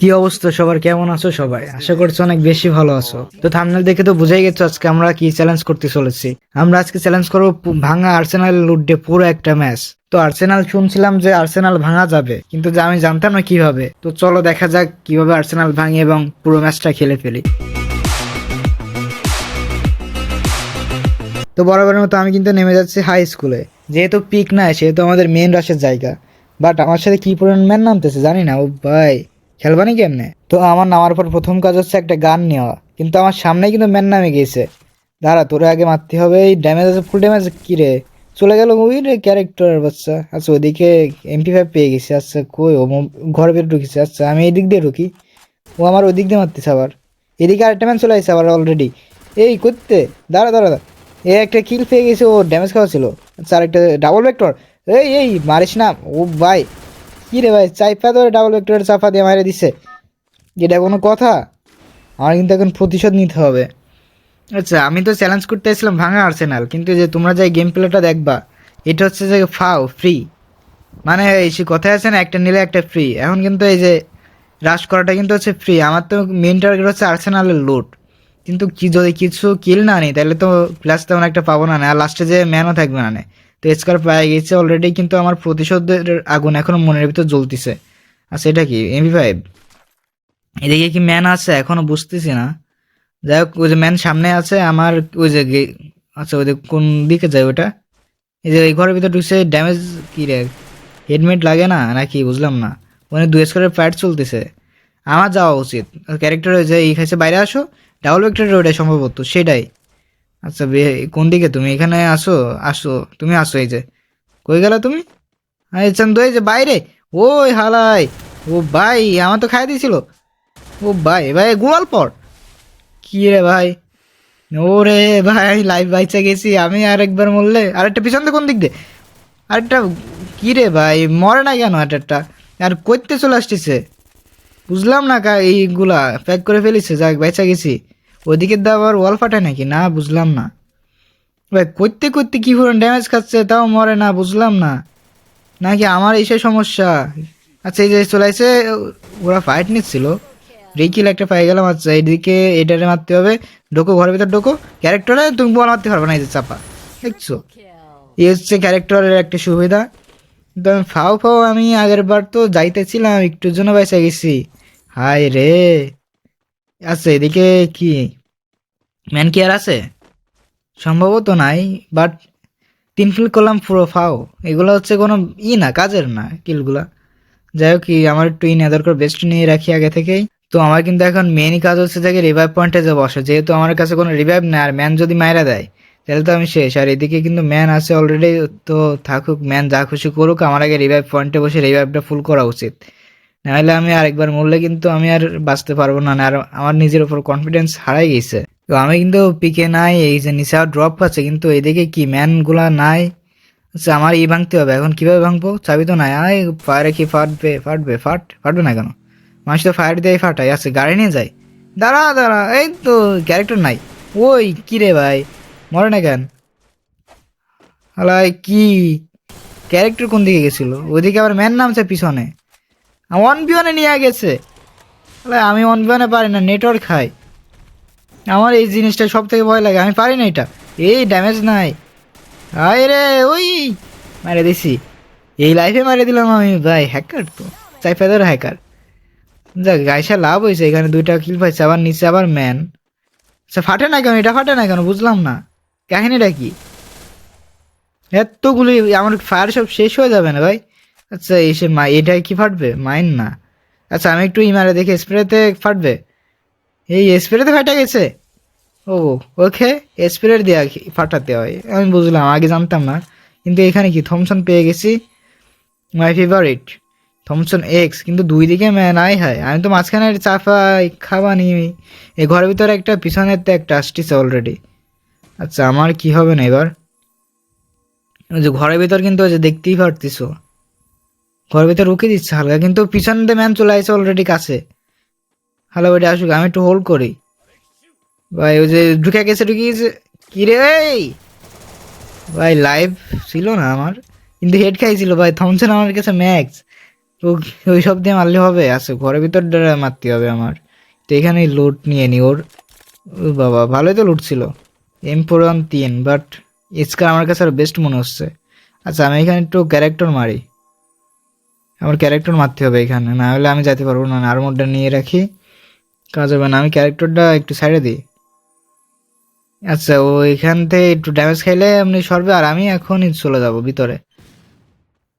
কি অবস্থা সবার? কেমন আছো সবাই? আশা করছি অনেক বেশি ভালো আছো। তো থামনেল দেখে তো বুঝাই গেছো আজকে আমরা কি চ্যালেঞ্জ করতে চলেছি। আমরা আজকে চ্যালেঞ্জ করব ভাঙা আর্সেনাল লুডে পুরো একটা ম্যাচ তো আর্সেনাল শুনছিলাম যে আর্সেনাল ভাঙা যাবে, কিন্তু যে আমি জানতাম না কীভাবে। তো চলো দেখা যাক কীভাবে আর্সেনাল ভাঙি এবং পুরো ম্যাচটা খেলে ফেলি। তো বরাবরের মতো আমি কিন্তু নেমে যাচ্ছি হাই স্কুলে যেহেতু পিক নাই, সেহেতু আমাদের মেন রাশের জায়গা। বাট আমার সাথে কি পরিমাণ ম্যান নামতেছে জানি না, ও ভাই। খেলবানি কেমনে? তো আমার নামার পর প্রথম কাজ হচ্ছে একটা গান নেওয়া। কিন্তু আমার সামনেই কিন্তু ম্যান নামে গিয়েছে দাঁড়া, তোরে আগে মারতে হবে। এই ড্যামেজ আছে ফুল ড্যামেজ কি রে? চলে গেল ওই রে ক্যারেক্টার বাচ্চা। আচ্ছা ওদিকে এমপি ফাইভ পেয়ে গেছে। আচ্ছা কই? ও ঘর বের ঢুকেছে। আচ্ছা আমি এই দিক দিয়ে ঢুকি। ও আমার ওই দিক দিয়ে মারতেছে আবার। এদিকে আরেকটা ম্যান চলে আসছে আবার অলরেডি এই করতে দাঁড়া দাঁড়া দাঁড়া। এ একটা কিল পেয়ে গেছে, ও ড্যামেজ খাওয়া ছিল আচ্ছা আরেকটা ডাবল ভেক্টর এই এই, মারিস না। ও ভাই কি রে ভাই, চাইপা ধরে ডাবল ভেক্টরের চাপা দিয়ে মারে দিছে। এটা কোনো কথা? আমার কিন্তু এখন প্রতিশোধ নিতে হবে। আচ্ছা আমি তো চ্যালেঞ্জ করতে এসেছিলাম ভাঙা আর্সেনাল কিন্তু যে তোমরা যে গেম প্লেটা দেখবা, এটা হচ্ছে যে ফাও ফ্রি মানে এই সে কথায় আছে না, একটা নিলে একটা ফ্রি এখন কিন্তু এই যে রাশ করাটা কিন্তু হচ্ছে ফ্রি আমার তো মেন টার্গেট হচ্ছে আর্সেনালের লুট কিন্তু কি, যদি কিছু কিল না নেই তাহলে তো প্লাস তেমন একটা পাবো না না, আর লাস্টে যে ম্যানও থাকবে না তো স্কার পেয়ে গেছে অলরেডি কিন্তু আমার প্রতিশোধের আগুন এখনও মনের ভিতর জ্বলতেছে। আচ্ছা এটা কি? এমভি ফাইভ এদিকে কি ম্যান আছে? এখনও বুঝতেছি না। যাই হোক, ওই যে ম্যান সামনে আছে, আমার ওই যে আচ্ছা ওই যে কোন দিকে যায় ওটা? এই যে এই ঘরের ভিতর ঢুকছে ড্যামেজ কি রে? হেডমেট লাগে না নাকি? বুঝলাম না। ওখানে দুই স্কোয়ারের ফ্যাট চলতেছে। আমার যাওয়া উচিত। ক্যারেক্টার ওই যে এই খাইছে, বাইরে আসো। ডাবল ভেক্টরের ওইটাই সম্ভবত, সেটাই। আচ্ছা কোন দিকে? তুমি এখানে আসো আসো, তুমি আসো এই যে। কই গেলা তুমি? আরে চান্দু, এই যে বাইরে। ওই হালাই, ও ভাই, আমার তো খাই দিয়েছিল। ও ভাই ভাই গুড়াল পর। কি রে ভাই? ওরে ভাই লাইভ বাইচে গেছি, আমি আরেকবার মরলে। আরেকটা পিছন কোন দিক দিয়ে? আরেকটা, কী রে ভাই, মরে না কেন একটা আর করতে চলে আসতেছে। বুঝলাম না কা, এইগুলা প্যাক করে ফেলিছে, যাক বেচা গেছি। ওদিকে আবার ওয়াল ফাটে নাকি? না, বুঝলাম না। ভাই করতে করতে কি পরিমাণ ড্যামেজ খাচ্ছে, তাও মরে না, বুঝলাম না। নাকি আমার এইসব সমস্যা? আচ্ছা এই যে চলে আসে, ওরা ফাইট নিচ্ছিল। রিকিল একটা পাই গেলাম আচ্ছা এইদিকে এটারে মারতে হবে। ঢোকো ঘরের ভিতর ঢোকো ক্যারেক্টারে তুমি বল মারতে পারবে না, এই যে চাপা। দেখছ? এই হচ্ছে ক্যারেক্টারের একটা সুবিধা। কিন্তু আমি ফাও ফাও, আমি আগের বার তো যাইতেছিলাম, একটুর জন্য বেঁচে গেছি। হায় রে। আচ্ছা এদিকে কি? ম্যান কি আর আছে? সম্ভবত নাই বাট তিন ফিল করলাম, পুরো ফাও। এগুলো হচ্ছে কোনো ই না, কাজের না কিলগুলা যাই হোক কি আমার একটু ইন দরকার বেস্ট নিয়ে রাখি আগে থেকেই। তো আমার কিন্তু এখন মেনই কাজ হচ্ছে যে রিভাইভ পয়েন্টে যে বসে যেহেতু আমার কাছে কোনো রিভাইভ নেই, আর ম্যান যদি মায়েরা দেয়, তাহলে তো আমি শেষ। আর এদিকে কিন্তু ম্যান আছে অলরেডি তো থাকুক, ম্যান যা খুশি করুক, আমার আগে রিভাইভ পয়েন্টে বসে রিভাইভটা ফুল করা উচিত। নাহলে আমি আরেকবার মরলে কিন্তু আমি আর বাঁচতে পারব না আর আমার নিজের উপর কনফিডেন্স হারাই গেছে। তো আমি কিন্তু পিকে নাই, এই যে নিচে ড্রপ পাচ্ছে কিন্তু এদিকে কি ম্যানগুলা নাই? আচ্ছা আমার ই ভাঙতে হবে, এখন কীভাবে ভাঙবো? চাবি তো নাই, আয় ফায়ারে কি ফাটবে ফাটবে, ফাট, ফাটবে না কেন? মানুষ তো ফায়ার দিয়ে ফাটাই আছে গাড়ি নিয়ে যায় দাঁড়া দাঁড়া, এই তো ক্যারেক্টার নাই। ওই, কি রে ভাই, মরে না কেন? আলাই, কি? ক্যারেক্টার কোন দিকে গেছিল? ওইদিকে আবার ম্যান নামছে পিছনে। ওয়ান বিওনে নিয়ে গেছে। আমি ওয়ান বিওনে পারি না নেটওয়ার্ক খাই আমার এই জিনিসটা সব থেকে ভয় লাগে। আমি পারি না এটা। এই ড্যামেজ নাই। আয় রে, ওই মারে দিছি। এই লাইফে মারে দিলাম আমি। ভাই হ্যাকার তো। চাই ফেদার হ্যাকার যাক, গাইসা লাভ হয়েছে। এখানে দুইটা কিল পাইছে। আবার নিচে আবার ম্যান আচ্ছা ফাটে না কেন? এটা ফাটে না কেন? বুঝলাম না। কাহিনীটা কি? এতগুলি আমার ফায়ার সব শেষ হয়ে যাবে না ভাই? আচ্ছা এসে মা, এটা কি ফাটবে? মাইন না। আচ্ছা আমি একটু ইমারে দেখি। স্প্রেতে ফাটবে? এই স্প্রেতে ফাটা গেছে? ও, ওকে স্প্রের দেওয়া ফাটাতে হয়? আমি বুঝলাম, আগে জানতাম না। কিন্তু এখানে কি থমসন পেয়ে গেছি? মাই ফেভারিট থমসন এক্স কিন্তু দুই দিকে আই হয়। আমি তো মাঝখানে চাপাই, খাবানি। এই ঘরের ভিতরে একটা, পিছনের তো একটা আসতেছে অলরেডি আচ্ছা আমার কি হবে না এবার? ওই যে ঘরের ভিতর কিন্তু ওই যে দেখতেই পারতিস ঘরের ভিতর রুকে দিচ্ছে হালকা, কিন্তু পিছন দিয়ে ম্যান চলে আসছে অলরেডি কাছে। হ্যালো ওইটা আসুক, আমি একটু হোল্ড করি। ভাই, ওই যে ঢুকে গেছে ঢুকে গেছে। কি রে ভাই লাইভ ছিল না আমার। কিন্তু হেড খাইছিল, ভাই থমসন আমার কাছে ম্যাক্স তো ওই সব দিয়ে মারলে হবে আচ্ছা ঘরের ভিতর মারতে হবে আমার। তো এখানে লুট নিয়ে নি ওর। বাবা, ভালোই তো লুট ছিল। এম ফোর ওয়ান তিন বাট স্কার আমার কাছে আর বেস্ট মনে হচ্ছে। আচ্ছা আমি এখানে একটু ক্যারেক্টার মারি। আমার ক্যারেক্টার মারতে হবে এখানে, না হলে আমি যেতে পারব না আর মোডটা নিয়ে রাখি। কাজ হবে না, আমি ক্যারেক্টারটা একটু সাইডে দিই। আচ্ছা ও এখান থেকে একটু ড্যামেজ খাইলে আপনি সরবে আর আমি এখনই চলে যাব ভিতরে।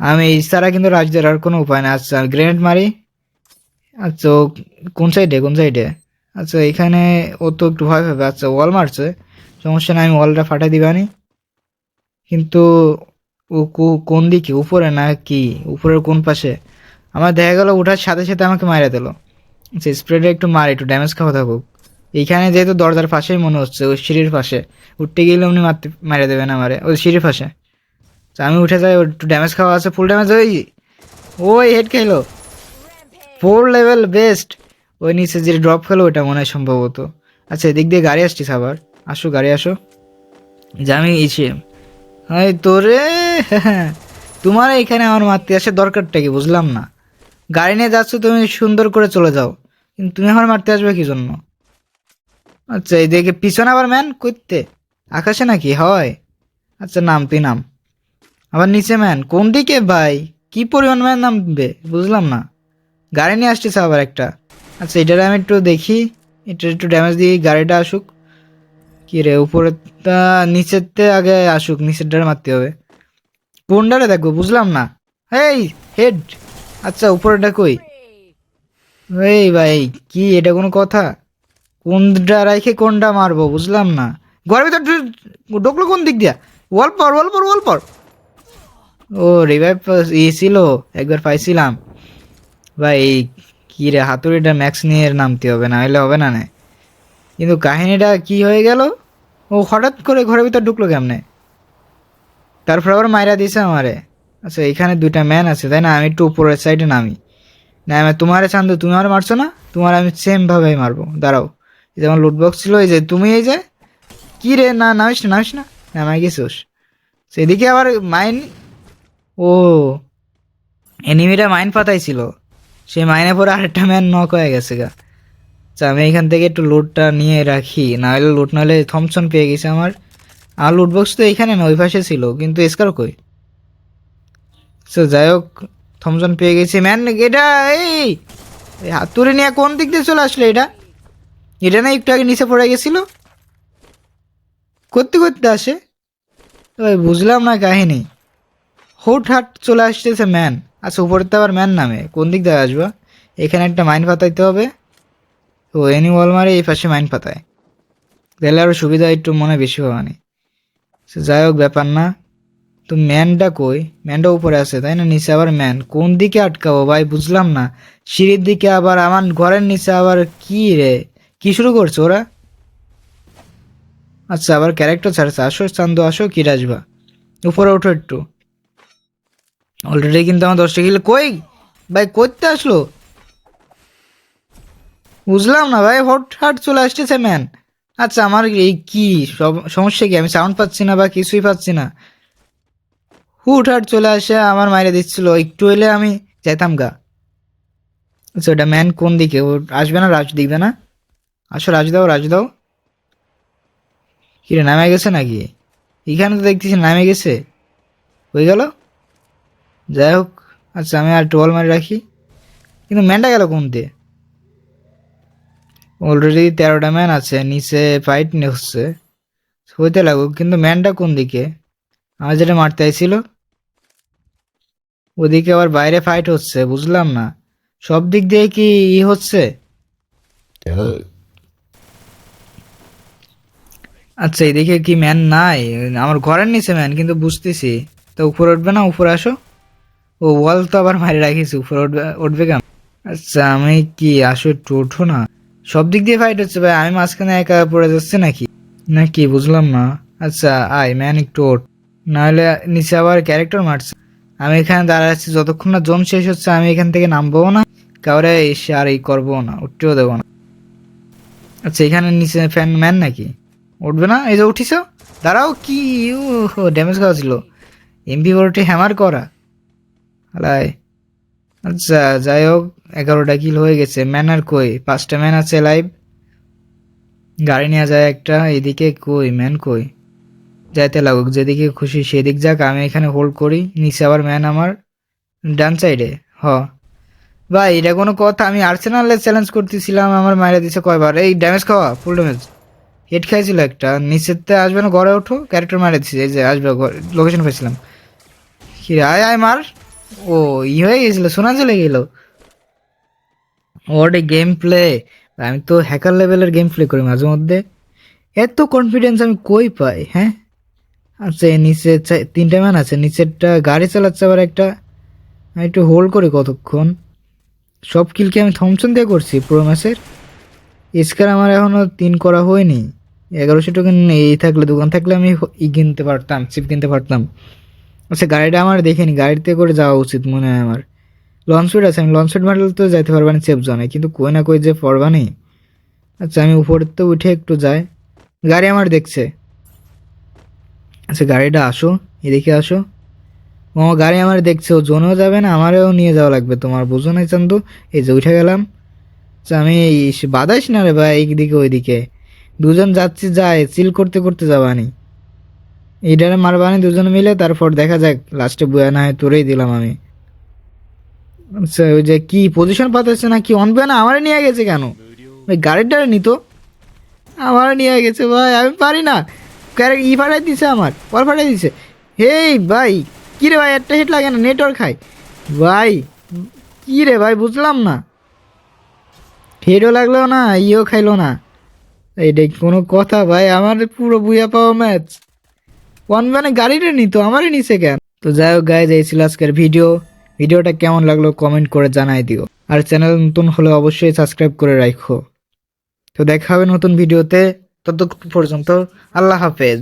আমি ছাড়া কিন্তু রাজদের আর কোনো উপায় না। আচ্ছা গ্রেনেড মারি। আচ্ছা কোন সাইডে কোন সাইডে আচ্ছা এখানে ও তো একটু ভয় পাবে। আচ্ছা ওয়াল মারছে। সমস্যা নাই, আমি ওয়ালটা ফাটাই দিবানি কিন্তু ও কোন দিকে? উপরে না কি? উপরের কোন পাশে? আমার দেখা গেল ওঠার সাথে সাথে আমাকে মারা দিল। আচ্ছা স্প্রেটা একটু মার, একটু ড্যামেজ খাওয়া থাকুক। এইখানে যেহেতু দরজার পাশেই মনে হচ্ছে, ওই সিঁড়ির পাশে। উঠতে গেলে উনি মারতে মারা দেবেন আমারে, ওই সিঁড়ির পাশে। তো আমি উঠে যাই একটু ড্যামেজ খাওয়া আছে ফুল ড্যামেজ ওই ওই হেড খেলো। ফোর লেভেল বেস্ট ওই নিচে যে ড্রপ খেলো ওটা মনে হয় সম্ভবত। আচ্ছা এদিক দিয়ে গাড়ি আসছিস আবার। আসো, গাড়ি আসো। যে আমি ইসে এই তোরে, তোমার এখানে আমার মারতে আসে দরকারটা কি? বুঝলাম না। গাড়ি নিয়ে যাচ্ছ, তুমি সুন্দর করে চলে যাও। কিন্তু তুমি আমার মারতে আসবে কি জন্য? আচ্ছা এদিকে পিছনে আবার ম্যান করতে আকাশে নাকি? হয়। আচ্ছা নাম, তুই নাম। আবার নিচে ম্যান কোন দিকে ভাই? কি পরিমাণ ম্যান নামবে? বুঝলাম না। গাড়ি নিয়ে আসতেছে আবার একটা। আচ্ছা এটার আমি একটু দেখি। এটা একটু ড্যামেজ দিই গাড়িটা আসুক। কি রে উপরেরটা নিচেরতে আগে আসুক নিচের ডারে মারতে হবে। কোন ডারে দেখব? বুঝলাম না। এই হেড। আচ্ছা উপরেরটা কই? এই ভাই, কি, এটা কোনো কথা? কোনটা রাইখে কোনটা মারবো, বুঝলাম না। ঘরের ভিতর ঢুকলো কোন দিক দিয়া? ওয়াল পর ওয়াল পর ওয়াল পর। ও রিভাইভ ই ছিল, একবার পাইছিলাম। ভাই, কি রে, হাতুড়িটা ম্যাক্স নিয়ে নামতে হবে, না হলে হবে না কিন্তু কাহিনীটা কি হয়ে গেল? ও হঠাৎ করে ঘরের ভিতর ঢুকলো কেমনে? তারপর আবার মাইরা দিয়েছে আমারে। আচ্ছা এখানে দুইটা ম্যান আছে, তাই না? আমি একটু উপরের সাইডে নামি। না, আমি তোমারে চান্দু তুমি আমার মারছো না, তোমার আমি সেম ভাবে মারবো। দাঁড়াও। এই যেমন লুটবক্স ছিল, এই যে তুমি এই যে, কি রে? না, নামিস না নামিস না। নামাই গেছোস। সেদিকে আবার মাইন ও এনিমিটা মাইন পাতাইছিল। সেই মাইনে পরে আরেকটা ম্যান নক হয়ে গেছে গা। আচ্ছা আমি এখান থেকে একটু লুটটা নিয়ে রাখি। না হলে লুট নাহলে থমসন পেয়ে গেছে আমার। আর লুটবক্স তো এখানে না, ওই পাশে ছিল, কিন্তু এসকার কই? তো যাই হোক থমসন পেয়ে গেছি। ম্যান এটা, এই এই হাতুড়ি নিয়ে কোন দিক দিয়ে চলে আসলো এটা? এটা না একটু আগে নিচে পড়ে গেছিল? করতে করতে আসে। ওই বুঝলাম না কাহিনী। হুট হাট চলে আসতেছে ম্যান। আচ্ছা উপরে তো আবার ম্যান নামে। কোন দিক দিয়ে আসবা? এখানে একটা মাইন পাতাইতে হবে। ও, এনি ওয়াল মারে এই পাশে মাইন পাতায়। তাহলে আরও সুবিধা একটু মনে বেশি হওয়ানি সে যাই হোক, ব্যাপার না। তো ম্যানটা কই? ম্যানটা উপরে আছে, তাই না? নিচে আবার ম্যান। কোন দিকে আটকাবো ভাই? বুঝলাম না। সিঁড়ির দিকে আবার আমার ঘরের নিচে আবার কি রে? কি শুরু করছে ওরা? আচ্ছা আবার ক্যারেক্টার ছাড়ছে। আসো, চান্দু, আসো, কি রাজবা? উপরে ওঠো একটু। অলরেডি কিন্তু আমার দশটা কিলো কই? ভাই করতে আসলো? বুঝলাম না ভাই, হঠাৎ চলে আসতেছে ম্যান আচ্ছা আমার এই কি? সমস্যা কি? আমি সাউন্ড পাচ্ছি না বা কিছুই পাচ্ছি না। হুটহাট চলে আসে, আমার মাইরে দিচ্ছিল। একটু এলে আমি যেতাম গা। আচ্ছা ওটা ম্যান কোন দিকে? ও আসবে না, রাজ দিবে না? আসো, রাজ দাও রাজ দাও। কিরে, নামে গেছে নাকি? এখানে তো দেখতেছি নামে গেছে। হয়ে গেল? যাই হোক আচ্ছা আমি আর টোয়াল মারি রাখি। কিন্তু ম্যানটা গেল কোন দিয়ে অলরেডি তেরোটা ম্যান আছে, নিচে ফাইট হচ্ছে। হইতে লাগুক, কিন্তু ম্যানটা কোন দিকে? আমার যেটা মারতে আইছিল, ওদিকে আবার বাইরে ফাইট হচ্ছে, বুঝলাম না। সব দিক দিয়ে কি ই হচ্ছে? আচ্ছা এদিকে কি ম্যান নাই? আমার ঘরের নিচে ম্যান কিন্তু বুঝতেছি। তো উপরে উঠবে না? উপরে আসো। ও ওয়াল তো আবার মারি রাখিস উপরে উঠবে উঠবে কেমন আচ্ছা আমি কি আসো একটু ওঠো না? সব দিক দিয়ে ফাইট হচ্ছে ভাই। আমি মাঝখানে একা পড়ে যাচ্ছে নাকি? নাকি, বুঝলাম না। আচ্ছা আয় ম্যান একটু ওঠ। নাহলে নিচে আবার ক্যারেক্টার মারছে। আমি এখানে দাঁড়াচ্ছি যতক্ষণ না জোন শেষ হচ্ছে, আমি এখান থেকে নামবো না। কাউরে এসে আর এই করব না। উঠতেও দেবো না। আচ্ছা এখানে নিচে ফ্যান ম্যান নাকি? উঠবে না? এই যে উঠিস দাঁড়াও, কি, ইউ ড্যামেজ খাওয়া ছিল এমপি বড়টি হ্যামার করা। হালাই আচ্ছা যাই হোক, এগারোটা কিল হয়ে গেছে। ম্যান আর কই? পাঁচটা ম্যান আছে লাইভ গাড়ি নিয়ে যায় একটা এদিকে কই? ম্যান কই? যাইতে লাগুক, যেদিকে খুশি সেদিক যাক, আমি এখানে হোল্ড করি। নিচে আবার ম্যান আমার। ডান সাইডে হ। ভাই, এটা কোনো কথা, আমি আর্সেনালে চ্যালেঞ্জ করতেছিলাম, আমার মায়েরা দিছে কয়বার। এই ড্যামেজ খাওয়া ফুল ড্যামেজ হেড খাইছিল একটা নিচেতে আসবে না, ঘরে ওঠো ক্যারেক্টার মারা দিচ্ছে এই যে আসবে লোকেশন পাইছিলাম। কি আয় আয়, মার। ও, ই হয়ে গেছিল শোনা চলে গেল। ওর গেম প্লে আমি তো হ্যাকার লেভেলের গেম প্লে করি মাঝে মধ্যে। এত কনফিডেন্স আমি কই পাই হ্যাঁ? আচ্ছা নিচে তিনটা ম্যান আছে, নিচেরটা গাড়ি চালাচ্ছে আবার একটা। আমি একটু হোল্ড করি কতক্ষণ। সব কিলকে আমি থমসন দিয়ে করছি পুরো ম্যাচের স্কার আমার এখনও তিন করা হয়নি। এগারোশো টোকেন এই থাকলে, দোকান থাকলে আমি ই কিনতে পারতাম চিপ কিনতে পারতাম। আচ্ছা গাড়িটা আমার দেখিনি গাড়িতে করে যাওয়া উচিত মনে হয় আমার। লঞ্চপ্যাড আছে, আমি লঞ্চপ্যাড মারলে তো যাইতে পারবা না সেফ জোনে কিন্তু কই না কই যে পড়বা নেই আচ্ছা আমি উপরের তো উঠে একটু যাই। গাড়ি আমার দেখছে। আচ্ছা গাড়িটা আসো, এদিকে আসো। ও, গাড়ি আমার দেখছে, ও জোনেও যাবে না, আমারও নিয়ে যাওয়া লাগবে তোমার, বুঝো নাই চান্দু? এই যে উঠে গেলাম। আচ্ছা আমি বাদাইস না রে ভাই, এইদিকে ওইদিকে। দুজন যাচ্ছি, যায় চিল করতে করতে যাবানি। এইটারে মারবানি দুজন মিলে, তারপর দেখা যাক লাস্টে বয়া না হয় তোরেই দিলাম আমি। আচ্ছা ওই যে কি পজিশন পাতাচ্ছে না কি? অন না আমারে নিয়ে গেছে কেন? ওই গাড়ির গাড়িটারে নিত আমার নিয়ে গেছে ভাই, আমি পারি না। ই ফাটাই দিছে আমার পর ফাটাই দিছে। হেই ভাই, কি রে ভাই, একটা হিট লাগে না নেটওয়ার্ক খাই ভাই, কি রে ভাই, বুঝলাম না। হেডও লাগল না ইও খাইলো না। এইটা কি কোনো কথা ভাই, আমার পুরো বুয়া পাওয়া ম্যাচ ওয়ান মানে গাড়িটা নিত আমারই নিচে কেন? তো যাই হোক গায়ে এই ছিল আজকের ভিডিও ভিডিওটা কেমন লাগল কমেন্ট করে জানাই দিও। আর চ্যানেল নতুন হলে অবশ্যই সাবস্ক্রাইব করে রাখো তো দেখা হবে নতুন ভিডিওতে ততক্ষণ পর্যন্ত আল্লাহ হাফেজ।